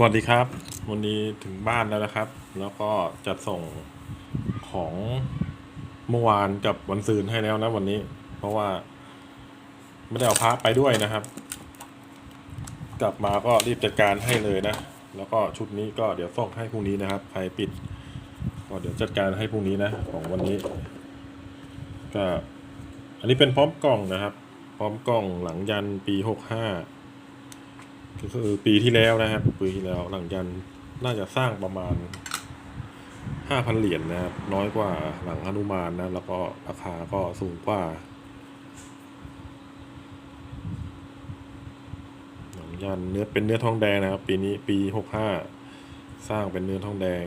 สวัสดีครับ วันนี้ถึงบ้านแล้วนะครับ แล้วก็จัดส่งของเมื่อวานกับวันซืนให้แล้วนะวันนี้ เพราะว่าไม่ได้เอาพระไปด้วยนะครับ กลับมาก็รีบจัดการให้เลยนะ แล้วก็ชุดนี้ก็เดี๋ยวส่งให้พรุ่งนี้นะครับ ใครปิด ก็เดี๋ยวจัดการให้พรุ่งนี้นะ ของวันนี้ ก็ อันนี้เป็นพร้อมกล่องนะครับ พร้อมกล่องหลังยันปีหกห้า ก็คือปีที่แล้วนะครับ ปีที่แล้วหลังยันน่าจะสร้างประมาณห้าพันเหรียญนะครับ น้อยกว่าหลังหนุมานนะ แล้วก็ราคาก็สูงกว่า หลังยันเนื้อเป็นเนื้อทองแดงนะครับ ปีนี้ปีหกห้าสร้างเป็นเนื้อทองแดง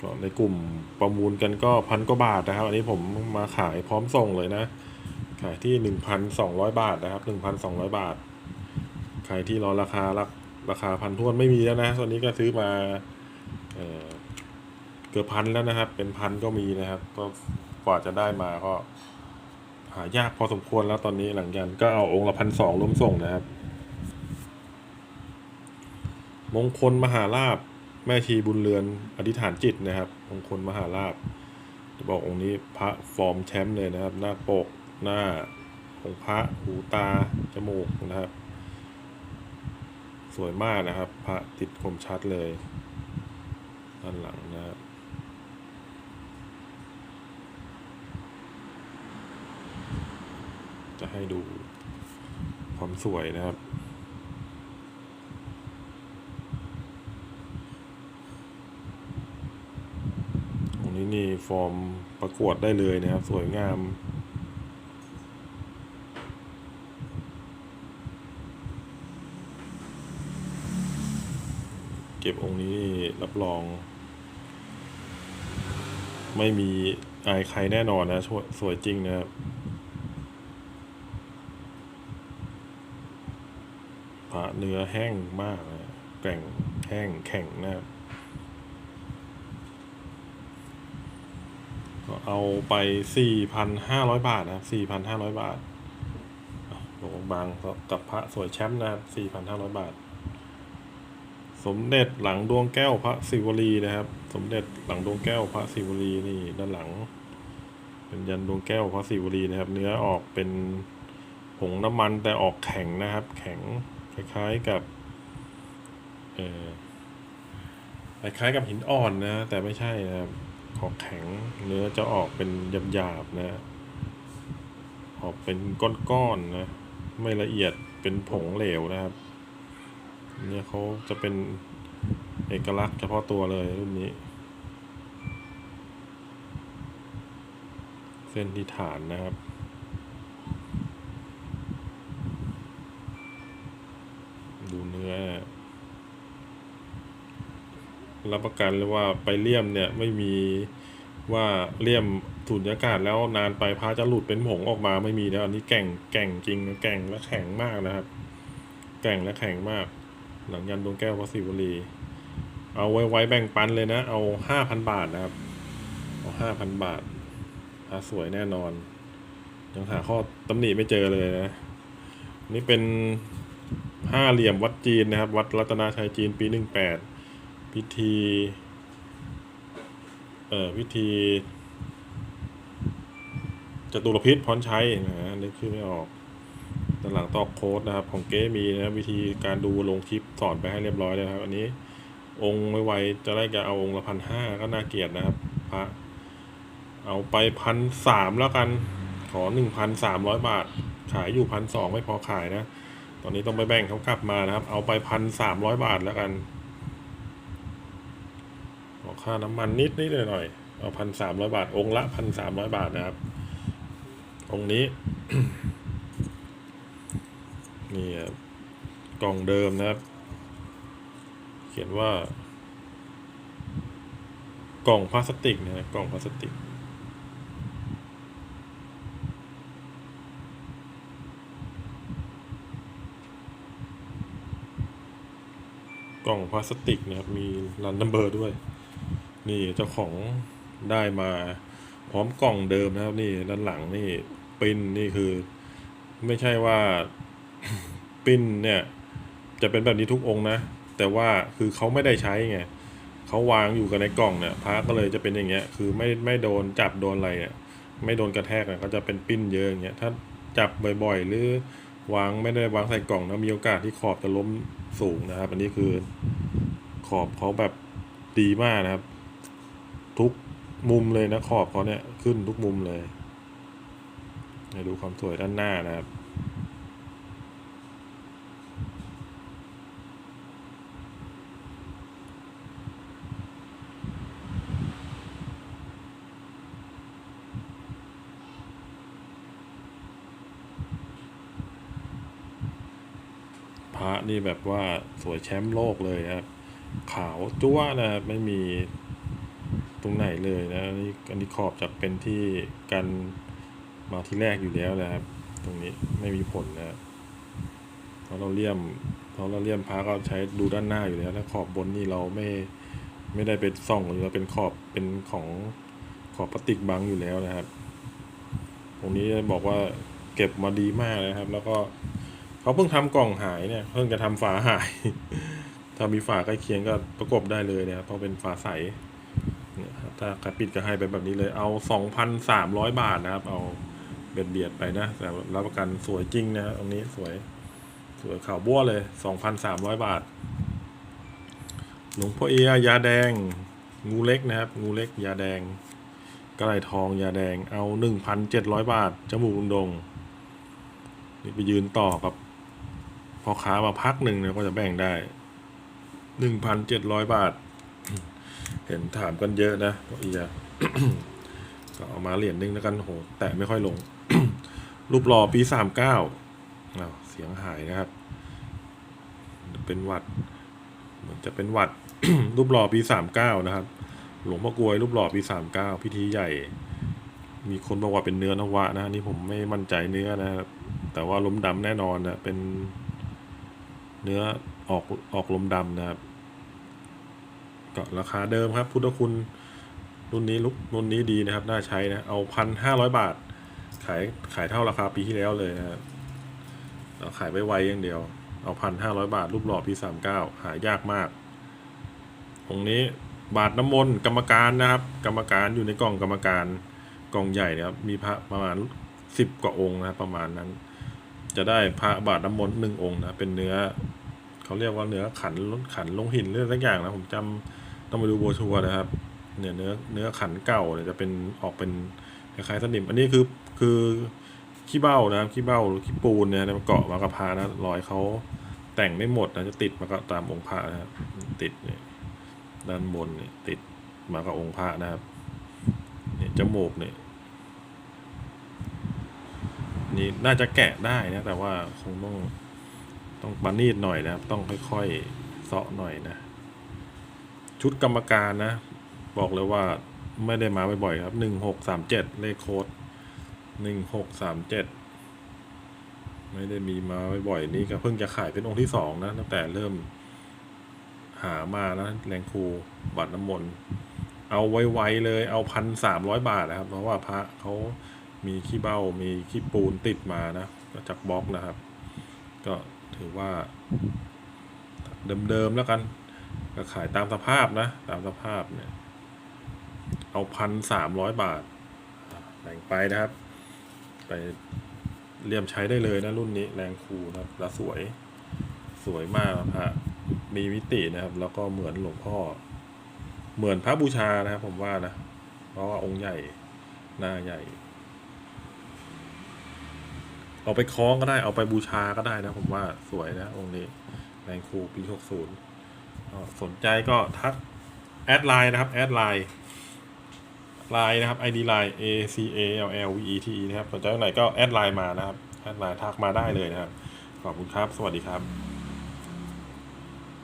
ก็ในกลุ่มประมูลกันก็พันกว่าบาทนะครับ อันนี้ผมมาขายพร้อมส่งเลยนะ ขายที่หนึ่งพันสองร้อยบาทนะครับหนึ่งพันสองร้อยบาท ใครที่รอราคารักราคาพันทวนไม่มีแล้วนะ ตอนนี้ก็ซื้อมาเเกือบพันแล้วนะครับ เป็นพันก็มีนะครับ ก็กว่าจะได้มาก็หายากพอสมควรแล้วตอนนี้หลังยันก็เอาองค์ละพันสองรวมส่งนะครับ มงคลมหาลาบแม่ชีบุญเรือนอธิษฐานจิตนะครับ มงคลมหาลาบจะบอกองค์นี้พระฟอร์มแชมป์เลยนะครับ หน้าปกหน้าองค์พระหูตาจมูกนะครับ สวยมากนะครับ พระติดคมชัดเลยด้านหลังนะครับจะให้ดูความสวยนะครับ ตรงนี้นี่ฟอร์มประกวดได้เลยนะครับ สวยงาม เก็บองค์นี้รับรอง ไม่มีอายใครแน่นอนนะสวยจริงนะครับพระเนื้อแห้งมากนะแกร่งแห้งแข็งนะครับก็เอาไปสี่พันห้าร้อยบาทนะครับสี่พันห้าร้อยบาทอะหลวงบางกับพระสวยแชมป์นะครับสี่พันห้าร้อยบาท สมเด็จหลังดวงแก้วพระศิวลีนะครับ สมเด็จหลังดวงแก้วพระศิวลีนี่ด้านหลัง เป็นยันดวงแก้วพระศิวลีนะครับ เนื้อออกเป็นผงน้ำมันแต่ออกแข็งนะครับ แข็งคล้ายๆกับเออคล้ายๆกับหินอ่อนนะ แต่ไม่ใช่นะครับออกแข็งเนื้อจะออกเป็นหยาบๆนะออกเป็นก้อนๆนะไม่ละเอียดเป็นผงเหลวนะครับ เนี่ยเขาจะเป็นเอกลักษณ์เฉพาะตัวเลยรุ่นนี้ เส้นที่ฐานนะครับดูเนื้อ รับประกันเลยว่าไปเลี่ยมเนี่ยไม่มีว่าเลี่ยมสูญญากาศแล้วนานไปพาจะหลุดเป็นผงออกมาไม่มีแล้วอันนี้แก่งแก่งจริงนะแก่งและแข็งมากนะครับ แก่งและแข็งมาก หลังยันดวงแก้วพระศิวลี เอาไว้ไว้แบ่งปันเลยนะ เอาห้าพันบาทนะครับ เอาห้าพันบาทพระสวยแน่นอน ยังหาข้อตำหนิไม่เจอเลยนะ นี่เป็นห้าเหลี่ยมวัดจีนนะครับ วัดรัตนาชัยจีนปีหนึ่งแปดพิธี เอ่อพิธีจตุรพิษพรชัยนะนึกชื่อไม่ออก ด้านหลังตอกโค้ดนะครับ ของเก้มีนะวิธีการดูลงคลิปสอนไปให้เรียบร้อยเลยครับ อันนี้องค์ไม่ไหวจะได้จะเอาองค์ละพันห้าก็น่าเกลียดนะครับพระเอาไปพันสามแล้วกันขอหนึ่งพันสามร้อยบาท ขายอยู่พันสองไม่พอขายนะ ตอนนี้ต้องไปแบ่งเขากลับมานะครับ เอาไปพันสามร้อยบาทแล้วกันขอค่าน้ำมันนิดนิดหน่อยหน่อยๆเอาพันสามร้อยบาท องค์ละพันสามร้อยบาทนะครับ องค์นี้ นี่ครับกล่องเดิมนะครับ เขียนว่า กล่องพลาสติกนะกล่องพลาสติก กล่องพลาสติกนะครับ มีรันนัมเบอร์ด้วย นี่เจ้าของได้มาพร้อมกล่องเดิมนะครับ นี่ด้านหลังนี่ปิ้นนี่คือ ไม่ใช่ว่า ปิ้นเนี่ย จะเป็นแบบนี้ทุกองค์นะ แต่ว่าคือเขาไม่ได้ใช้ไงเขาวางอยู่กันในกล่องเนี่ยพระก็เลยจะเป็นอย่างเงี้ย คือไม่ไม่โดนจับโดนอะไรอะไม่โดนกระแทกอะก็จะเป็นปิ้นเยอะอย่างเงี้ยถ้าจับบ่อยๆ หรือวางไม่ได้วางใส่กล่องนะมีโอกาสที่ขอบจะล้มสูงนะครับ อันนี้คือขอบเขาแบบดีมากนะครับ ทุกมุมเลยนะขอบเขาเนี่ยขึ้นทุกมุมเลยดูความสวยด้านหน้านะครับ พ ระนี่แบบว่าสวยแชมป์โลกเลยครับ ขาวจ้วนะไม่มีตรงไหนเลยนะนี่อันนี้ขอบจากเป็นที่กันมาที่แรกอยู่แล้วนะครับ ตรงนี้ไม่มีผลนะครับเพราะเราเลี่ยมเพราะเราเลี่ยมพระก็ใช้ดูด้านหน้าอยู่แล้วแล้วขอบบนนี่เราไม่ไม่ได้ไปส่องหรือว่าเป็นขอบเป็นของขอบพลาสติกบังอยู่แล้วนะครับ ตรงนี้บอกว่าเก็บมาดีมากเลยครับ แล้วก็ เขาเพิ่งทำกล่องหายเนี่ยเพิ่งจะทำฝาหาย ถ้ามีฝาใกล้เคียงก็ประกบได้เลยนะครับเพราะเป็นฝาใสเนี่ยครับถ้าใครปิดก็ให้ไปแบบนี้เลยเอาสองพันสามร้อยบาทนะครับ เอาเบ็ดเบียดไปนะแต่รับประกันสวยจริงนะตรงนี้สวยสวยข่าวบัวเลยสองพันสามร้อยบาท หลวงพ่อเอียยาแดง งูเล็กนะครับ งูเล็กยาแดงกระไรทองยาแดงเอาหนึ่งพันเจ็ดร้อยบาทจมูกลุงดงนี่ไปยืนต่อกับ พอค้ามาพักหนึ่งเนี่ยก็จะแบ่งได้หนึ่งพันเจ็ดร้อยบาท เห็นถามกันเยอะนะพ่อเอียก็เอามาเหรียญหนึงแล้วกันโหแตะไม่ค่อยลง รูปหล่อปีสามเก้าเสียงหายนะครับ เป็นหวัดเหมือนจะเป็นหวัด รูปหล่อปีสามเก้านะครับ หลวงพ่อกลวยรูปหล่อปีสามเก้าพิธีใหญ่ มีคนบอกว่าเป็นเนื้อนวะนะนี่ผมไม่มั่นใจเนื้อนะครับแต่ว่าล้มดำแน่นอนนะเป็น เนื้อออกออกลมดำนะครับก็ราคาเดิมครับ พุทธคุณรุ่นนี้ลุกรุ่นนี้ดีนะครับ น่าใช้นะ เอาพันห้าร้อยบาท ขายขายเท่าราคาปีที่แล้วเลยนะครับเราขายไว้ไวอย่างเดียว เอาพันห้าร้อยบาท รูปหล่อปีสามเก้าหายากมาก ตรงนี้บาทน้ำมนต์กรรมการนะครับ กรรมการอยู่ในกล่องกรรมการกล่องใหญ่นะครับ มีพระประมาณสิบกว่าองค์นะครับประมาณนั้น จะได้พระบาทน้ำมนต์หนึ่งองค์นะเป็นเนื้อเขาเรียกว่าเนื้อขันขันลงหินเรื่องสักอย่างนะผมจำต้องไปดูโบชัวนะครับ เนี่ยเนื้อเนื้อขันเก่าเนี่ยจะเป็นออกเป็นคล้ายๆสนิม อันนี้คือคือขี้เบ้านะครับขี้เบ้าหรือขี้ปูนเนี่ยมันเกาะมากับพระนะรอยเขาแต่งไม่หมดนะจะติดมากับตามองค์พระนะครับติดเนี่ยด้านบนเนี่ยติดมากับองค์พระนะครับเนี่ยจมูกเนี่ย นี่น่าจะแกะได้นะ แต่ว่าคงต้องต้องปานีดหน่อยนะครับ ต้องค่อยๆเสาะหน่อยนะ ชุดกรรมการนะ บอกเลยว่าไม่ได้มาบ่อยๆครับหนึ่งหกสามเจ็ดเลขโค้ดหนึ่งหกสามเจ็ดไม่ได้มีมาบ่อยๆนี่ก็เพิ่งจะขายเป็นองค์ที่สองนะตั้งแต่เริ่มหามานะแรงครูบัตรน้ำมนต์เอาไวๆเลยเอาพันสามร้อยบาทนะครับ เพราะว่าพระเขา มีขี้เบ้ามีขี้ปูนติดมานะจากบล็อกนะครับ ก็ถือว่า เดิมๆแล้วกัน ก็ขายตามสภาพนะ ตามสภาพเนี่ย เอาพันสามร้อยบาทแบ่งไปนะครับ ไปเลี่ยมใช้ได้เลยนะรุ่นนี้แรงคูนะครับแล้วสวยสวยมากนะพระมีมิตินะครับ แล้วก็เหมือนหลวงพ่อ เหมือนพระบูชานะครับผมว่านะ เพราะว่าองค์ใหญ่หน้าใหญ่ เอาไปคล้องก็ได้เอาไปบูชาก็ได้นะ ผมว่าสวยนะองค์นี้แรงคูปีหกศูนย์สนใจก็ทักแอดไลน์นะครับแอดไลน์ไลน์นะครับ ID ไลน์ A C A L L V E T E นะครับสนใจตรงไหนก็แอดไลน์มานะครับแอดไลน์ทักมาได้เลยนะครับ ขอบคุณครับ สวัสดีครับ